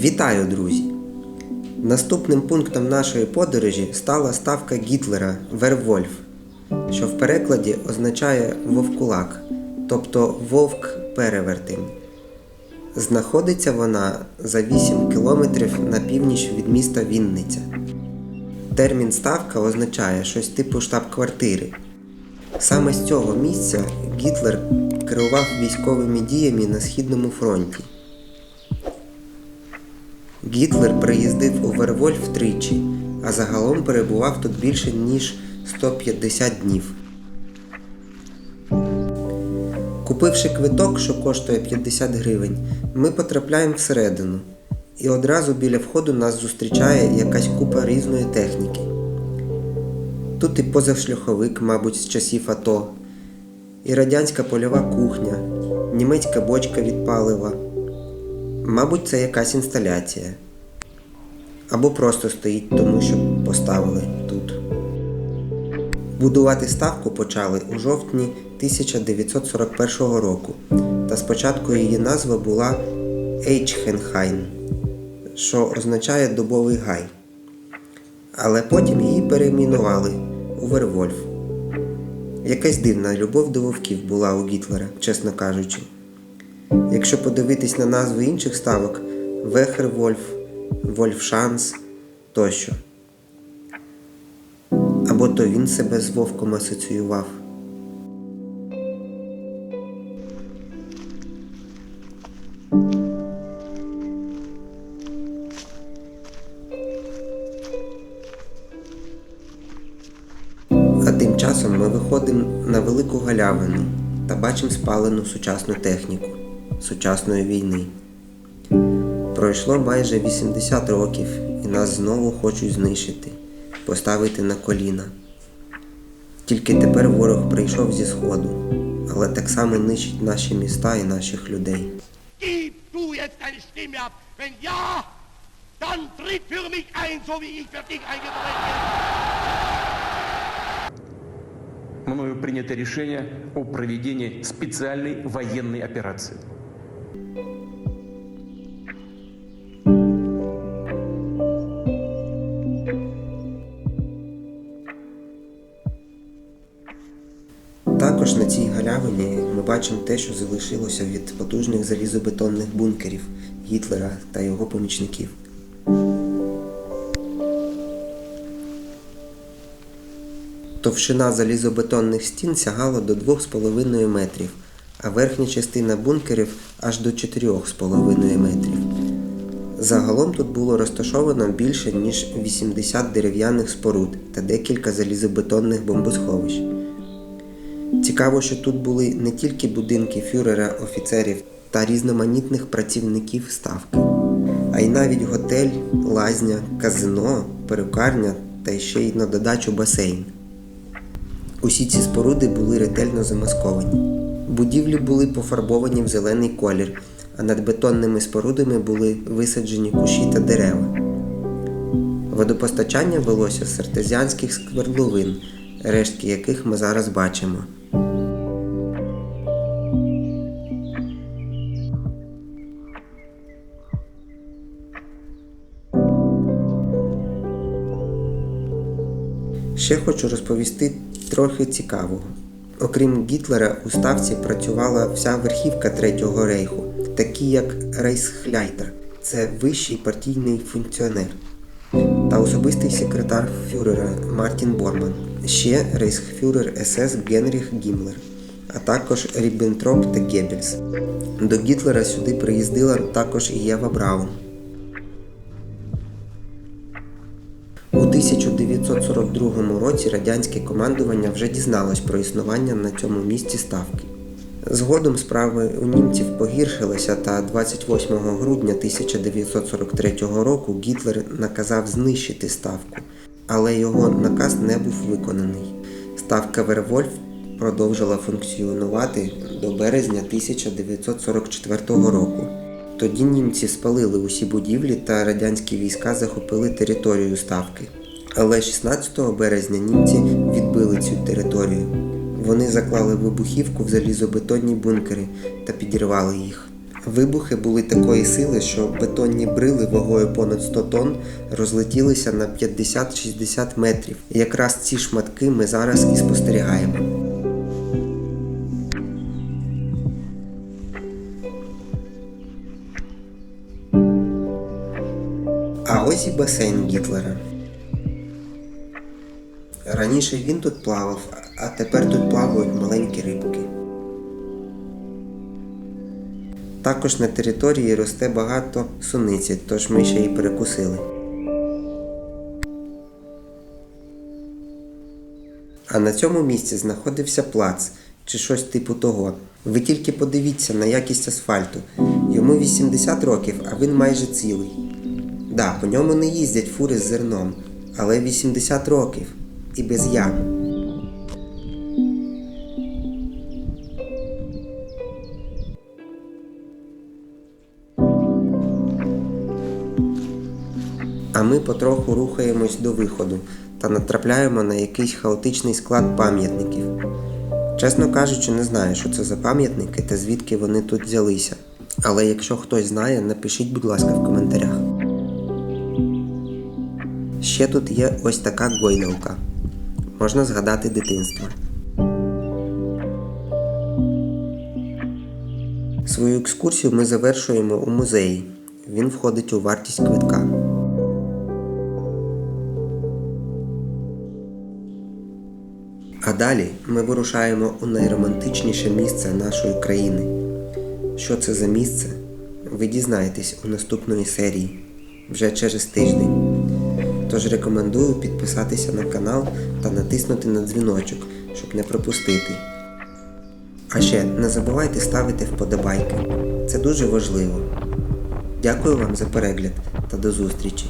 Вітаю, друзі! Наступним пунктом нашої подорожі стала ставка Гітлера Вервольф, що в перекладі означає вовкулак, тобто вовк-перевертень. Знаходиться вона за 8 кілометрів на північ від міста Вінниця. Термін ставка означає щось типу штаб-квартири. Саме з цього місця Гітлер керував військовими діями на Східному фронті. Гітлер приїздив у Вервольф тричі, а загалом перебував тут більше ніж 150 днів. Купивши квиток, що коштує 50 гривень, ми потрапляємо всередину, і одразу біля входу нас зустрічає якась купа різної техніки. Тут і позашляховик, мабуть, з часів АТО, і радянська польова кухня, німецька бочка від палива. Мабуть, це якась інсталяція. Або просто стоїть тому, що поставили тут. Будувати ставку почали у жовтні 1941 року, та спочатку її назва була Ейчхенхайн, що означає дубовий гай. Але потім її перейменували у Вервольф. Якась дивна любов до вовків була у Гітлера, чесно кажучи. Якщо подивитись на назви інших ставок Вехервольф, Вольфшанс тощо. Або то він себе з вовком асоціював. А тим часом ми виходимо на велику галявину та бачимо спалену сучасну техніку сучасної війни. Пройшло майже 80 років і нас знову хочуть знищити, поставити на коліна. Tільки тепер ворог прийшов зі сходу, але так само нищить наші міста і наших людей. Gib du jetzt deine Stimme ab. Wenn ja, бачимо те, що залишилося від потужних залізобетонних бункерів Гітлера та його помічників. Товщина залізобетонних стін сягала до 2,5 метрів, а верхня частина бункерів аж до 4,5 метрів. Загалом тут було розташовано більше ніж 80 дерев'яних споруд та декілька залізобетонних бомбосховищ. Цікаво, що тут були не тільки будинки фюрера, офіцерів та різноманітних працівників ставки, а й навіть готель, лазня, казино, перукарня та ще й на додачу басейн. Усі ці споруди були ретельно замасковані. Будівлі були пофарбовані в зелений колір, а над бетонними спорудами були висаджені кущі та дерева. Водопостачання велося з артезіанських сквердловин, рештки яких ми зараз бачимо. Ще хочу розповісти трохи цікавого. Окрім Гітлера, у ставці працювала вся верхівка Третього рейху, такі як Рейсхляйтер, це вищий партійний функціонер, та особистий секретар фюрера Мартін Борман, ще рейхсфюрер СС Генріх Гіммлер, а також Ріббентроп та Геббельс. До Гітлера сюди приїздила також і Єва Браун. У 1942 році радянське командування вже дізналось про існування на цьому місці ставки. Згодом справи у німців погіршилися, та 28 грудня 1943 року Гітлер наказав знищити ставку, але його наказ не був виконаний. Ставка Вервольф продовжила функціонувати до березня 1944 року. Тоді німці спалили усі будівлі та радянські війська захопили територію ставки. Але 16 березня німці відбили цю територію. Вони заклали вибухівку в залізобетонні бункери та підірвали їх. Вибухи були такої сили, що бетонні брили вагою понад 100 тонн розлетілися на 50-60 метрів. Якраз ці шматки ми зараз і спостерігаємо. А ось і басейн Гітлера. Раніше він тут плавав, а тепер тут плавають маленькі рибки. Також на території росте багато суниці, тож ми ще й перекусили. А на цьому місці знаходився плац чи щось типу того. Ви тільки подивіться на якість асфальту. Йому 80 років, а він майже цілий. Да, по ньому не їздять фури з зерном, але 80 років і без ям. А ми потроху рухаємось до виходу та натрапляємо на якийсь хаотичний склад пам'ятників. Чесно кажучи, не знаю, що це за пам'ятники та звідки вони тут взялися. Але якщо хтось знає, напишіть, будь ласка, в коментарях. Ще тут є ось така гойдалка. Можна згадати дитинство. Свою екскурсію ми завершуємо у музеї. Він входить у вартість квитка. А далі ми вирушаємо у найромантичніше місце нашої країни. Що це за місце? Ви дізнаєтесь у наступної серії вже через тиждень. Тож рекомендую підписатися на канал та натиснути на дзвіночок, щоб не пропустити. А ще не забувайте ставити вподобайки. Це дуже важливо. Дякую вам за перегляд та до зустрічі!